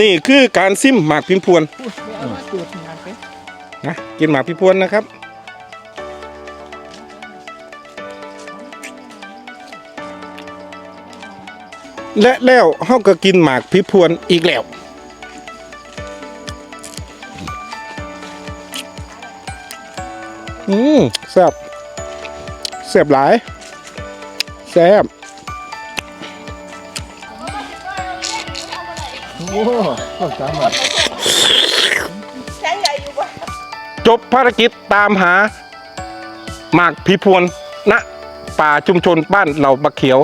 นี่คือการซิมหมากพิมพวนเอามาจูดหนักไปนะกินหมากพิมพวนนะครับ และแล้วเฮาก็กินหมากพิพวนอีกแล้วอืมแซ่บแซ่บหลายแซ่บ โอ้ต้องสามารถจบภารกิจตามหา หมากพิพวนณป่าชุมชนบ้านเหล่าบักเขียว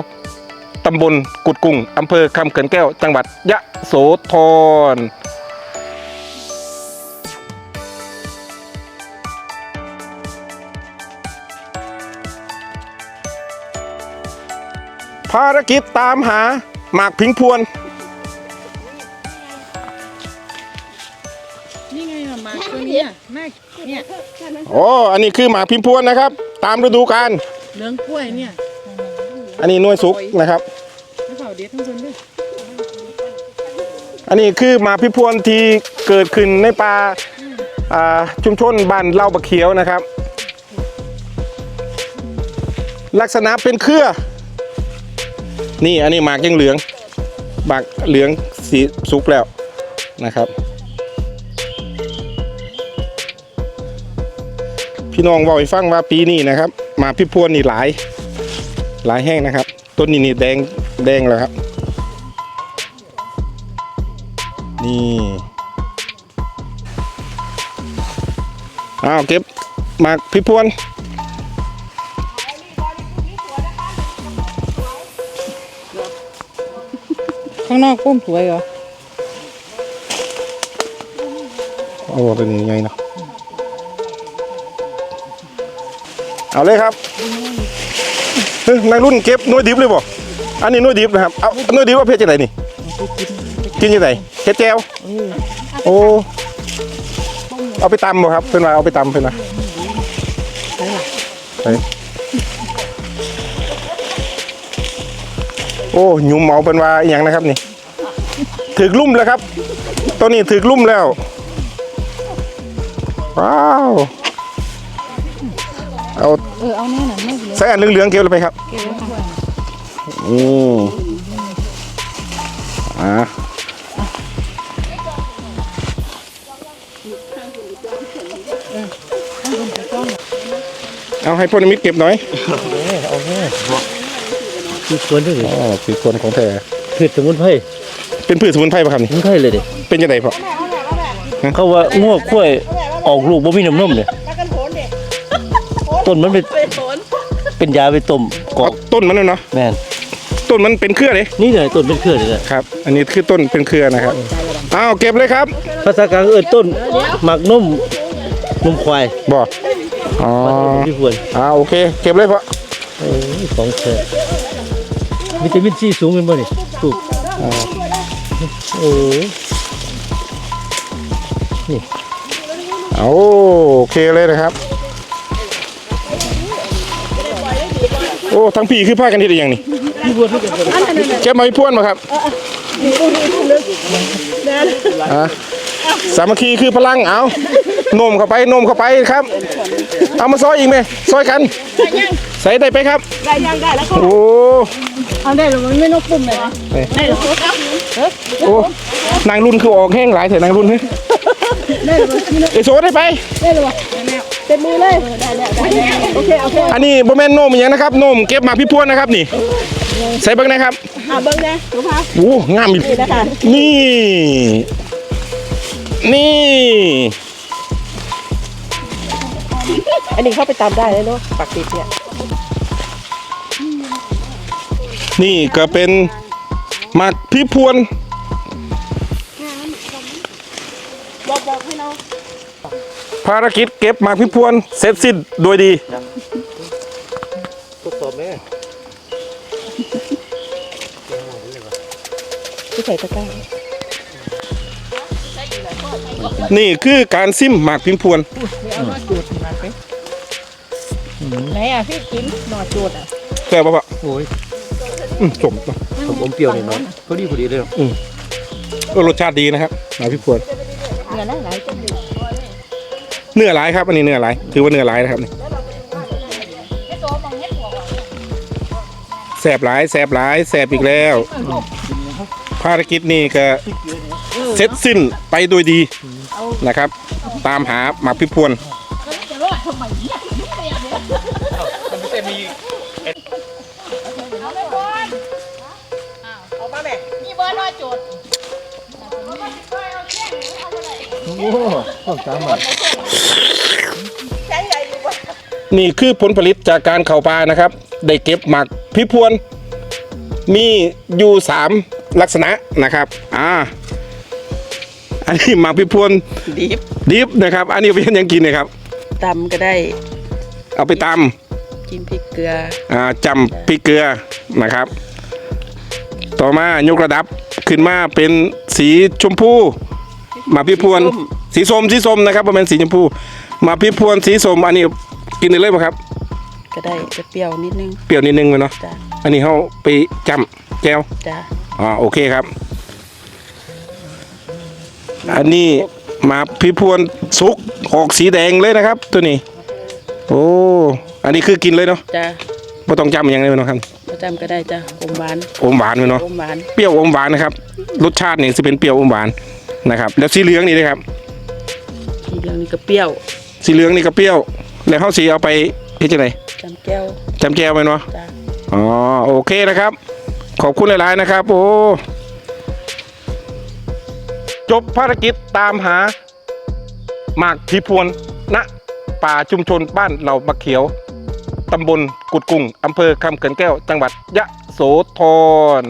ตำบลกุดกุ้งอำเภอคำเขินแก้ว จังหวัดยะโสธรภารกิจตามหาหมากพิงพวน เนี้ยแม่เนี่ยโอ้อันนี้คือหมากพิมพวนนะครับ ตามฤดูกาลเหลืองกล้วยเนี่ยอันนี้หน่วยสุกนะครับไม่เผาเด็ดทั้งคนด้วยอันนี้คือหมากพิมพวนที่เกิดขึ้นในป่าอ่าชุมชนบ้านเล่าบะเขียวนะครับ ลักษณะเป็นเครือ นี่อันนี้หมากยังเหลืองหมากเหลืองสีสุกแล้วนะครับ พี่น้องบอกให้ฟังว่าปีนี้นะครับหมากพิมพวนนี่หลาย หลายแห้งนะครับ ต้นนี้นี่แดงแดงแล้วครับ นี่อ้าวเก็บหมากพิพวนข้างนอกปุ้มสวยเหรอโอ้เป็นยังไงเนาะ เอาเลยครับเฮ้ยนายรุ่นเก็บน่วยดิบเลยบ่อันนี้น่วยดิบนะครับ เอาน่วยดิบว่าเพชรจะไหนนี่กินยังไงเฮ็ดแจวโอ้ เอาไปตำบ่ครับ เพิ่นว่าเอาไปตำเพิ่นว่าไปโอ้หยุ่มเอาเป็นว่าอย่างนะครับนี่ถึกลุ่มแล้วครับตอนนี้ถึกลุ่มแล้ว ว้าว เอาเออเอาแน่น่ะไม่เหลือใส่อันเหลืองๆเกี่ยวเลยไปครับเกลือค่ะอืมอ่าเอาให้พ่อนิมิตเก็บหน่อยเอาแน่คือควรที่อ๋อคือคนของแท้พืชสมุนไพรเป็นพืชสมุนไพรป่ะครับนี่สมุนไพรเลยดิเป็นยังไงพ่อเขาว่าง้วกล้วยออกลูกบ่มีน้ำนมเนี่ย ต้นมันเป็นเป็นยาไปต้มกอ๋ออกต้นมันน่ะเนาะแม่นต้นมันเป็นเครือเลยนี่เลยต้นเป็นเครือเลยครับ อันนี้คือต้นเป็นเครือนะครับอ้าวเก็บเลยครับภาษากลางเอิ้นต้นหมักนมนมควายบอกอ๋อที่ควรอ่าโอเค เก็บเลยพ่อโอ้ยของแท้วิตามินซีสูงเป็นบ่นี่ถูกโอ้ยเอาโอเคเลยนะครับ โอ้ทั้งพี่คือผ้ากันที่ได้ยังนี่เก็บมาให้พ่วนมาครับอะสามัคคีคือพลังเอานมเข้าไปนมเข้าไปครับ เอามาซอยอีกไหมซอยกันใส่ได้ไปครับได้ยังได้แล้วโอ้เอาได้หรือมันไม่นกปุ่มเลยเหรอได้หรือโอ้นางรุ่นคือออกแห้งหลายเถอะนางรุ่นเฮ้ยได้หรือไอโซได้ไปได้หรือเต็มมือเลยได้แล้วได้แล้วโอเคโอเคอันนี้โบแมนโนมอหย่างนะครับโนมเก็บมาพี่พวนนะครับนี่ ใส่เบิ้งนะครับอะเบิ้งนะหนูพาโอ้งามอีกนี่นะคะนี่ นี่ อันนี้เข้าไปตามได้เลยเนาะปักติดเนี่ยนี่ก็เป็นหมักพี่พวนบอกบอกให้เรา ภารกิจเก็บหมากพี่พวนเสร็จสิ้นโดยดีทดสอบแม่ที่ใส่ตะกร้านี่คือการซิมหมากพิมพวนเอามาจูดหนักไปไหนอะพี่กินหน่อจูดอะแซ่บปะปะโอ้ยอืมสมผมอมเปรี้ยวนิดหน่อยพอดีพอดีเลยอเออรสชาติดีนะครับหมาพี่พวนเงินหลายๆจัง เลยเนื้อหลายครับอันนี้เนื้อหลายถือว่าเนื้อหลายนะครับนี่แสบหลายแสบหลายแสบอีกแล้ว ภารกิจนี้ก็เสร็จสิ้นไปโดยดีนะครับ ตามหาหมากพิพวนเอามาแม่มีเบอร์น้อยจุด โอ้ต้องตามมาใช้ใหญ่อยู่บ่นี่คือผลผลิตจากการเข่าปลานะครับ ได้เก็บหมักพิพวน มีอยู่สามลักษณะนะครับ อ่า อันนี้หมักพิพวนดิบดิบนะครับ อันนี้เป็นยังกินนะครับ ตำก็ได้ เอาไปตกินพริกเกลือำอ่าจำพริกเกลือนะครับ ต่อมายกระดับขึ้นมาเป็นสีชมพู หมากพิพวนสีส้มสีส้มนะครับประมาณสีชมพูหมากพิพวนสีส้มอันนี้กินได้เลยป่ะครับ ก็ได้จะเปรี้ยวนิดนึง เปรี้ยวนิดนึงเลยเนาะจ้ะอันนี้เขาไปจำแก้วจ้ะอ่าโอเคครับ อันนี้หมาพิพวนสุกออกสีแดงเลยนะครับ ตัวนี้ โอ้อันนี้คือกินเลยเนาะจ้ะไม่ต้องจำอย่างไรเนาะครับประจำก็ได้จ้ะอมหวานอมหวานเลยเนาะอมหวานเปรี้ยวอมหวานนะครับรสชาติเนี่ยจะเป็นเปรี้ยวอมหวาน นะครับแล้วสีเหลืองนี่นะครับทีเดียวนี่ก็เปรี้ยว สีเหลืองนี่ก็เปรี้ยว แล้วเขาสีเอาไปเฮ็ดจังไดจำแก้วจำแก้วไหมเนาะจ้ะอ๋อโอเคนะครับ ขอบคุณหลายๆนะครับ โอ้จบภารกิจตามหาหมากผีพวนณป่าชุมชนบ้านเหล่าบักเขียวตำบลกุดกุ้งอำเภอคำเขินแก้ว จังหวัดยะโสธร